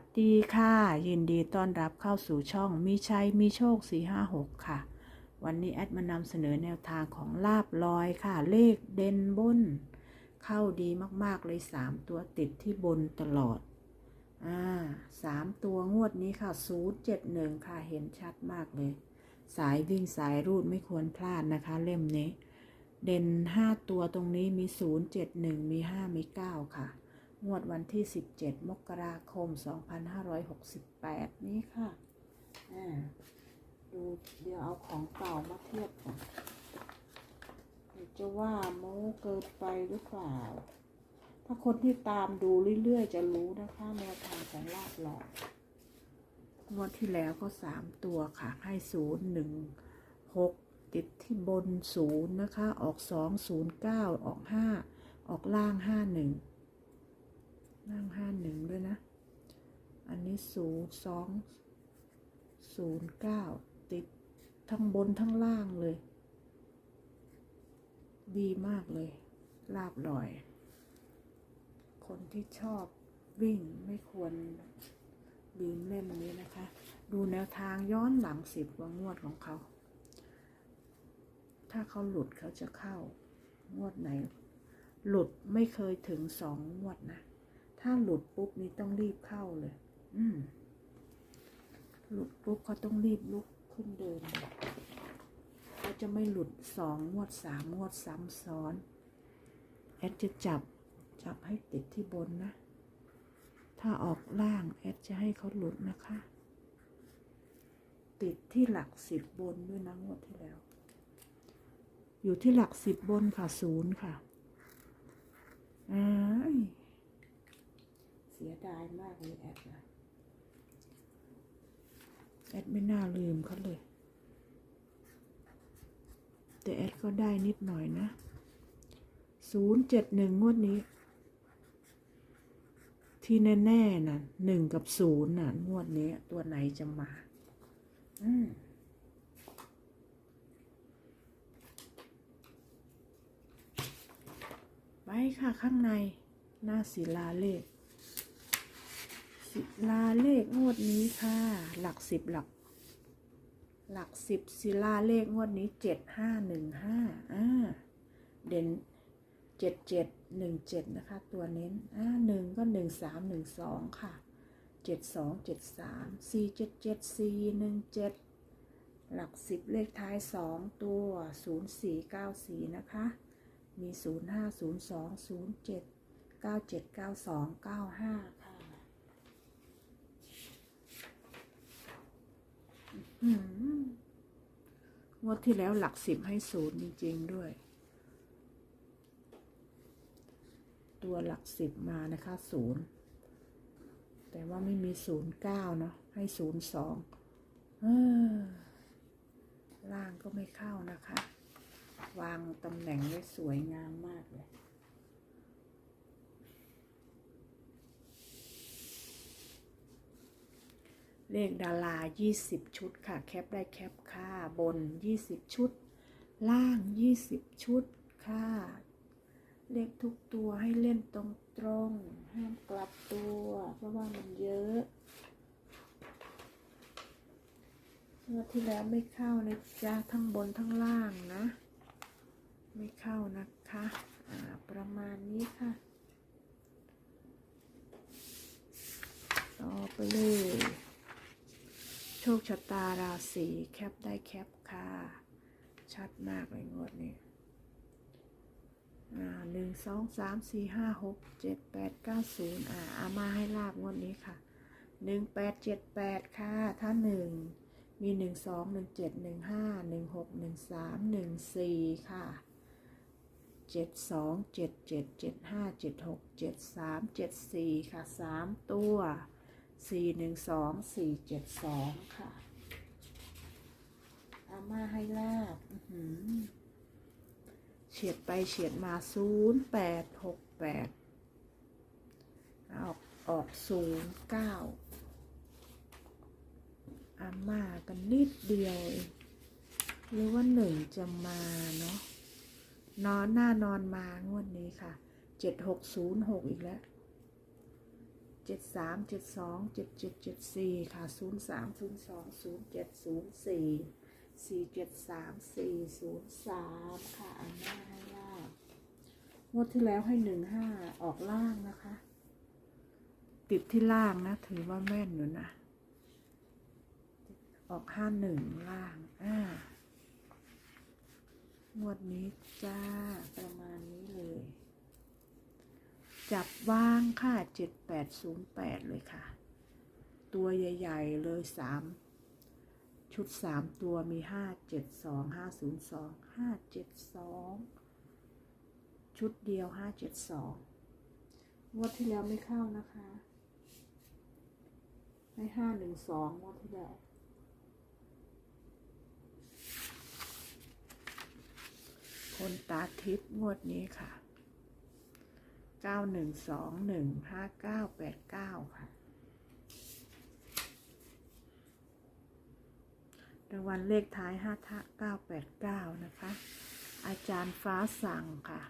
สดีค่ะ ยินดีต้อนรับเข้าสู่ช่องมีชัยมีโชค 456 ค่ะ วันนี้แอดมานำเสนอแนวทางของลาบลอยค่ะ เลขเด่นบน เข้าดีมาก ๆ เลย 3 ตัวติดที่บนตลอด อ่าสามตัวงวดนี้ค่ะ 071 ค่ะ เห็นชัดมากเลย สายวิ่งสายรูดไม่ควรพลาดนะคะ เล่มนี้ เด่น 5 ตัวตรงนี้มี 0 7 1 มี 5 มี 9 ค่ะ งวดวันที่ 17 มกราคม 2568 นี้ค่ะอ่าดูเดี๋ยวเอาของเก่ามาเทียบกันจะว่าโม้เกินไปหรือเปล่า ถ้าคนที่ตามดูเรื่อยๆ จะรู้นะคะแนวทางของลาบหลอดงวดที่แล้วก็ 3 ตัวค่ะ ให้ 0 1 6 ติดที่บน 0 นะคะ ออก 2 0 9 ออก 5 ออกล่าง 5 นั่งห้าหนึ่งด้วยนะ อันนี้ศูนย์สองศูนย์เก้าติดทั้งบนทั้งล่างเลย ดีมากเลย ลาบลอย คนที่ชอบวิ่งไม่ควรลืมเล่มนี้นะคะ ดูแนวทางย้อนหลังสิบกว่างวดของเขา ถ้าเขาหลุดเขาจะเข้างวดไหน หลุดไม่เคยถึงสองงวดนะ ถ้าหลุดปุ๊บนี่ต้องรีบเข้าเลย อืมหลุดปุ๊บเขาต้องรีบลุกขึ้นเดินเขาจะไม่หลุดสองงวดสามงวดซ้ำซ้อน แอดจะจับจับให้ติดที่บนนะ ถ้าออกล่างแอดจะให้เขาหลุดนะคะ ติดที่หลักสิบบนด้วยนะงวดที่แล้ว อยู่ที่หลักสิบบนค่ะศูนย์ค่ะอ้าย สียดายมากเลยแอดนะแอดไม่น่าลืมเขาเลย แต่แอดก็ได้นิดหน่อยนะศูนย์เจ็ดหนึ่งงวดนี้ ที่แน่ๆน่ะหนึ่งกับศูนย์น่ะ งวดนี้ตัวไหนจะมา อืมไปค่ะข้างในหน้าศิลาเลข ลาเลขงวดนี้ค่ะ หลักสิบหลัก หลักสิบศิลาเลขงวดนี้เจ็ดห้าหนึ่งห้าอ่าเด่นเจ็ดเจ็ดหนึ่งเจ็ดนะคะ ตัวเน้นอ่าหนึ่งก็หนึ่งสามหนึ่งสองค่ะเจ็ดสองเจ็ดสามสี่เจ็ดเจ็ดสี่หนึ่งเจ็ดหลักสิบเลขท้ายสองตัวศูนย์สี่เก้าสี่นะคะ มี0 5 0 2 0 7 9 7 9 2 9 5ค่ะอื้อหือ งวดที่แล้วหลักสิบให้ศูนย์จริง ๆ ด้วย ตัวหลักสิบมานะคะศูนย์แต่ว่าไม่มีศูนย์เก้าเนาะให้ศูนย์สองล่างก็ไม่เข้านะคะ วางตำแหน่งได้สวยงามมากเลย เลขดารา 20 ชุดค่ะ แคปได้แคปค่ะ บน 20 ชุด ล่าง 20 ชุดค่ะ เลขทุกตัวให้เล่นตรงๆห้ามกลับตัว เพราะว่ามันเยอะเมื่อที่แล้วไม่เข้านะจ๊ะทั้งบนทั้งล่างนะ ไม่เข้านะคะประมาณนี้ค่ะต่อไปเลย คชะตาราศีแคปได้แคปค่ะ ชัดมากเลยงวดนี้อ่าหนึ่งสองสามสี่ห้าหกเจ็ดแปดเก้าศูนย์อ่าเอามาให้ลาบงวดนี้ค่ะหนึ่งแปดเจ็ดแปดค่ะ ถ้าหนึ่งมีหนึ่งสองหนึ่งเจ็ดหนึ่งห้าหนึ่งหกหนึ่งสามหนึ่งสี่ค่ะเจ็ดสองเจ็ดเจ็ดเจ็ดห้าเจ็ดหกเจ็ดสามเจ็ดสี่ค่ะสามตัว สี่หนึ่งสองสี่เจ็ดสองค่ะ อาม่าให้ลาบเฉียดไปเฉียดมาศูนย์แปดหกแปดออกออกศูนย์เก้าอาม่ากันนิดเดียวเองหรือว่าหนึ่งจะมาเนาะนอนหน้านอนมางวดนี้ค่ะเจ็ดหกศูนย์หกอีกแล้ว เจ็ดสามเจ็ดสองเจ็ดเจ็ดเจ็ดสี่ค่ะศูนย์สามศูนย์สองศูนย์เจ็ดศูนย์สี่สี่เจ็ดสามสี่ศูนย์สามค่ะอันหน้าให้ล่างงวดที่แล้วให้หนึ่งห้าออกล่างนะคะ ติดที่ล่างนะ ถือว่าแม่นอยู่นะ ออกห้าหนึ่งล่าง อ่างวดนี้จ้า ประมาณนี้เลย จับว่างค่ะเจ็ดแปดศูนย์แปดเลยค่ะ ตัวใหญ่ ๆ เลยสามชุดสามตัวมีห้าเจ็ดสองห้าศูนย์สองห้าเจ็ดสองชุดเดียวห้าเจ็ดสองงวดที่แล้วไม่เข้านะคะให้ห้าหนึ่งสองงวดที่แล้วคนตาทิพย์งวดนี้ค่ะ เก้าหนึ่งสองหนึ่งห้าเก้าแปดเก้าค่ะรางวัลเลขท้ายห้าทะเก้าแปดเก้านะคะ อาจารย์ฟ้าสั่งค่ะ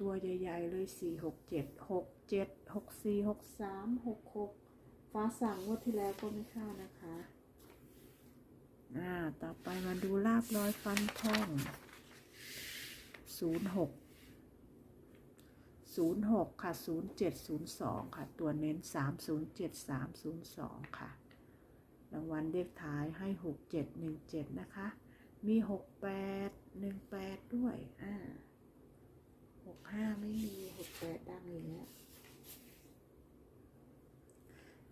ตัวใหญ่ๆเลยสี่หกเจ็ดหกเจ็ดหกสี่หกสามหกหกฟ้าสั่งงวดที่แล้วก็ไม่เข้านะคะอ่าต่อไปมาดูลาบร้อยฟันทองศูนย์หก ศูนย์หกค่ะศูนย์เจ็ดศูนย์สองค่ะ ตัวเน้นสามศูนย์เจ็ดสามศูนย์สองค่ะ รางวัลเลขท้ายให้หกเจ็ดหนึ่งเจ็ดนะคะ มีหกแปดหนึ่งแปดด้วย อ่าหกห้าไม่มีหกแปดดังอย่างเงี้ย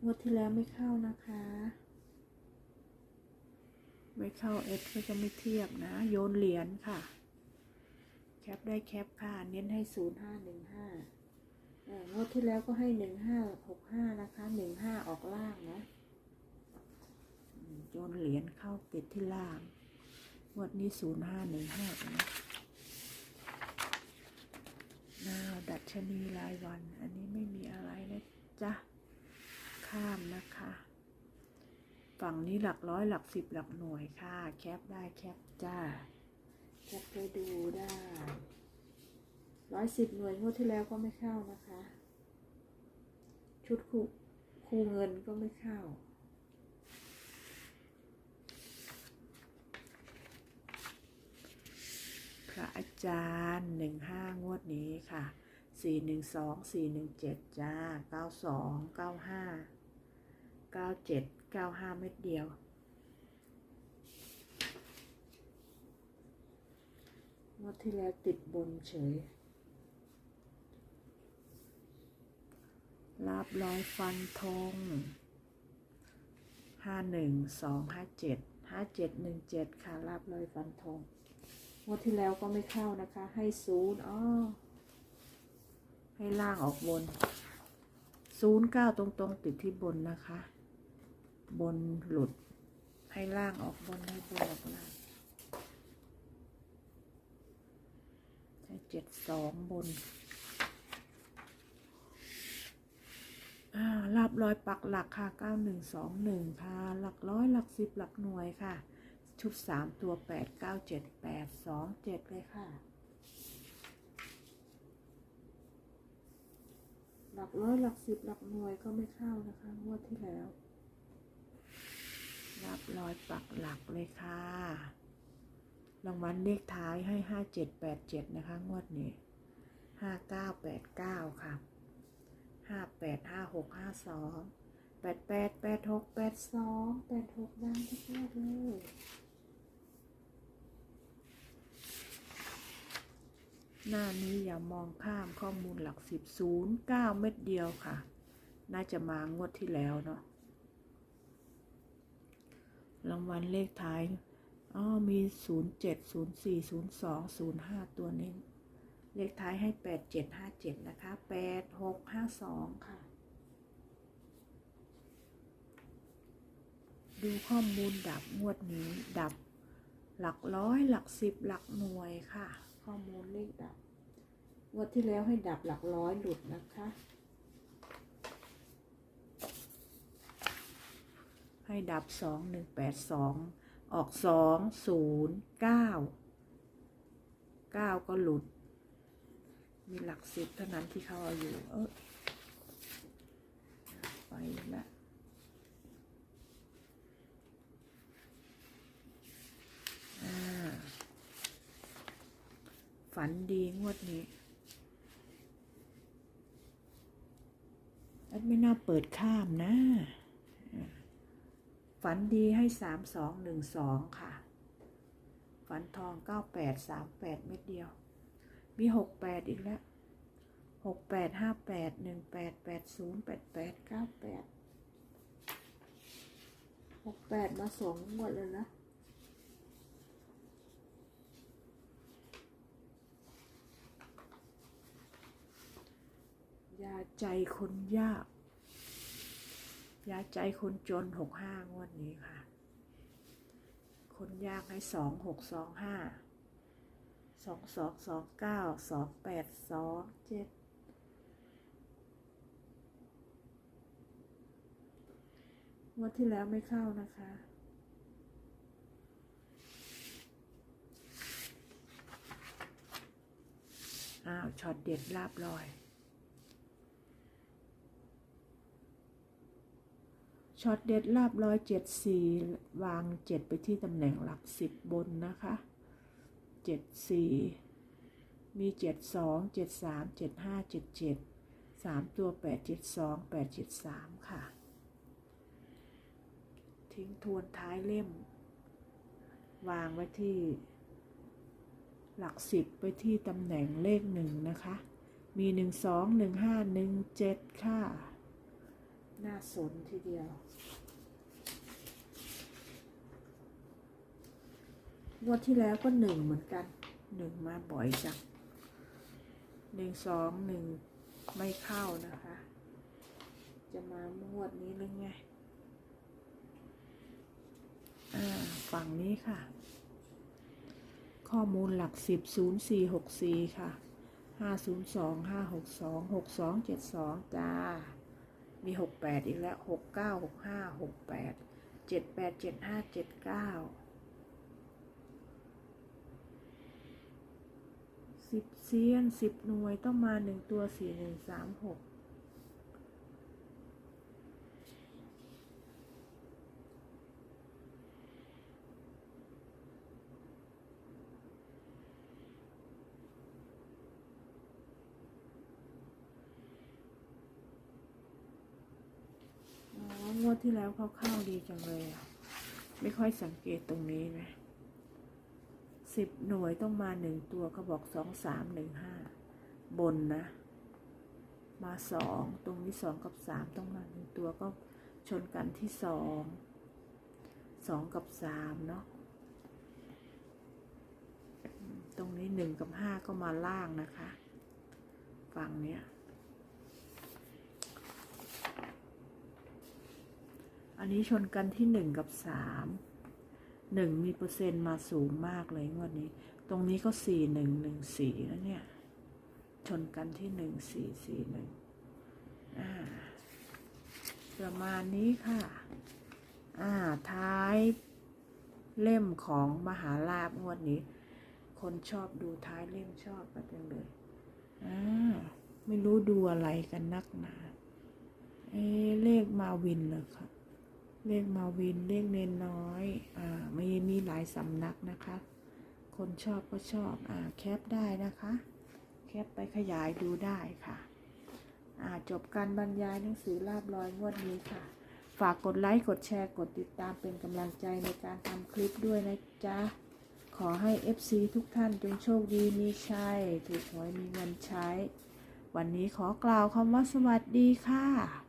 งวดที่แล้วไม่เข้านะคะ ไม่เข้าเอสก็จะไม่เทียบนะ โยนเหรียญค่ะ ปได้แคปค่ะ เน้นให้ศูนย์ห้าหนึ่งห้างวดที่แล้วก็ให้หนึ่งห้าหกห้านะคะหนึ่งห้าออกล่างนะโยนเหรียญเข้าติดที่ล่าง งวดนี้ศูนย์ห้าหนึ่งห้านะนาดัชนีรายวัน อันนี้ไม่มีอะไรนะจ๊ะ ข้ามนะคะ ฝั่งนี้หลักร้อยหลักสิบหลักหน่วยค่ะ แคปได้แคปจ้า แคปไปดูได้ร้อยสิบหน่วยงวดที่แล้วก็ไม่เข้านะคะ ชุดคู่คู่เงินก็ไม่เข้า พระอาจารย์หนึ่งห้างวดนี้ค่ะสี่หนึ่งสองสี่หนึ่งเจ็ดจ้าเก้าสองเก้าห้าเก้าเจ็ดเก้าห้าเม็ดเดียว วดที่แล้วติดบนเฉย ลาบร้อยฟันธงห้าหนึ่งสองห้าเจ็ดห้าเจ็ดหนึ่งเจ็ดค่ะลาบร้อยฟันธงงวดที่แล้วก็ไม่เข้านะคะ ให้ศูนย์อ้อให้ล่างออกบนศูนย์เก้าตรงๆ ติดที่บนนะคะ บนหลุดให้ล่างออกบนให้บนออกล่าง ใช้ เจ็ดสองบนอ่าลาบร้อยปักหลักค่ะเก้าหนึ่งสองหนึ่งค่ะ หลักร้อยหลักสิบหลักหน่วยค่ะ ชุดสามตัวแปดเก้าเจ็ดแปดสองเจ็ดเลยค่ะ หลักร้อยหลักสิบหลักหน่วยก็ไม่เข้านะคะ งวดที่แล้วลาบร้อยปักหลักเลยค่ะ รางวัลเลขท้ายให้ห้าเจ็ดแปดเจ็ดนะคะ งวดนี้ห้าเก้าแปดเก้าค่ะห้าแปดห้าหกห้าสองแปดแปดแปดหกแปดสองแปดหกดังทุกงวดเลยหน้านี้อย่ามองข้ามข้อมูลหลักสิบศูนย์เก้าเม็ดเดียวค่ะ น่าจะมางวดที่แล้วเนาะรางวัลเลขท้าย อ๋อมีศูนย์เจ็ดศูนย์สี่ศูนย์สองศูนย์ห้าตัวนี้ เลขท้ายให้แปดเจ็ดห้าเจ็ดนะคะแปดหกห้าสองค่ะ ดูข้อมูลดับงวดนี้ดับหลักร้อยหลักสิบหลักหน่วยค่ะ ข้อมูลเลขดับงวดที่แล้วให้ดับหลักร้อยหลุดนะคะให้ดับสองหนึ่งแปดสอง ออกสองศูนย์เก้าเก้าก็หลุด มีหลักสิบเท่านั้นที่เขาเอาอยู่ เอออีกแล้วอ่าฝันดีงวดนี้แอดไม่น่าเปิดข้ามนะ ฝันดีให้สามสองหนึ่งสองค่ะ ฝันทองเก้าแปดสามแปดเม็ดเดียว มีหกแปดอีกแล้วหกแปดห้าแปดหนึ่งแปดแปดศูนย์แปดแปดเก้าแปดหกแปดมาสองหมดเลยนะยาใจคนยาก ยาใจคนจนหกห้างวดนี้ค่ะ คนยากให้สองหกสองห้าสองสองสองเก้าสองแปดสองเจ็ดงวดที่แล้วไม่เข้านะคะอ้าวช็อตเด็ดลาบลอย ช็อตเด็ดลาบร้อยเจ็ดสี่วางเจ็ดไปที่ตำแหน่งหลักสิบบนนะคะเจ็ดสี่มีเจ็ดสองเจ็ดสามเจ็ดห้าเจ็ดเจ็ดสามตัวแปดเจ็ดสองแปดเจ็ดสามค่ะ ทิ้งทวนท้ายเล่ม วางไว้ที่ หลักสิบไปที่ตำแหน่งเลขหนึ่งนะคะ มีหนึ่งสองหนึ่งห้าหนึ่งเจ็ดค่ะ น่าสนทีเดียว งวดที่แล้วก็หนึ่งเหมือนกัน หนึ่งมาบ่อยจังหนึ่งสองหนึ่งไม่เข้านะคะ จะมางวดนี้หรือไงอ่าฝั่งนี้ค่ะ ข้อมูลหลักสิบศูนย์สี่หกสี่ค่ะห้าศูนย์สองห้าหกสองหกสองเจ็ดสองจ้า มีหกแปดอีกแล้วหกเก้าหกห้าหกแปดเจ็ดแปดเจ็ดห้าเจ็ดเก้าสิบเซียนสิบหน่วยต้องมาหนึ่งตัวสี่หนึ่งสามหกอ๋องวด ที่แล้วเขาเข้าดีจังเลยอะ ไม่ค่อยสังเกตตรงนี้นะสิบหน่วยต้องมาหนึ่งตัวเขาบอกสองสามหนึ่งห้าบนนะ มาสองตรงนี้สองกับสามต้องมาหนึ่งตัวก็ชนกันที่สองสองกับสามเนาะตรงนี้หนึ่งกับห้าก็มาล่างนะคะ ฝั่งเนี้ย อันนี้ชนกันที่หนึ่งกับสามหนึ่งมีเปอร์เซ็นต์มาสูงมากเลยงวดนี้ ตรงนี้ก็สี่หนึ่งหนึ่งสี่แล้วเนี่ย ชนกันที่หนึ่งสี่สี่หนึ่งประมาณนี้ค่ะ อ่า ท้ายเล่มของมหาลาบงวดนี้ คนชอบดูท้ายเล่มชอบกันจังเลยอ่าไม่รู้ดูอะไรกันนักหนา เอะเลขมาวินเหรอคะ เลขมาวินเลขเนนน้อย อ่ามีมีหลายสำนักนะคะ คนชอบก็ชอบ อ่า แคปได้นะคะ แคปไปขยายดูได้ค่ะ อ่า จบการบรรยายหนังสือลาบลอยงวดนี้ค่ะ ฝากกดไลค์ กดแชร์ กดติดตามเป็นกำลังใจในการทำคลิปด้วยนะจ๊ะ ขอให้ FC ทุกท่านจงโชคดีมีชัย ถูกหวยมีเงินใช้ วันนี้ขอกล่าวคำว่าสวัสดีค่ะ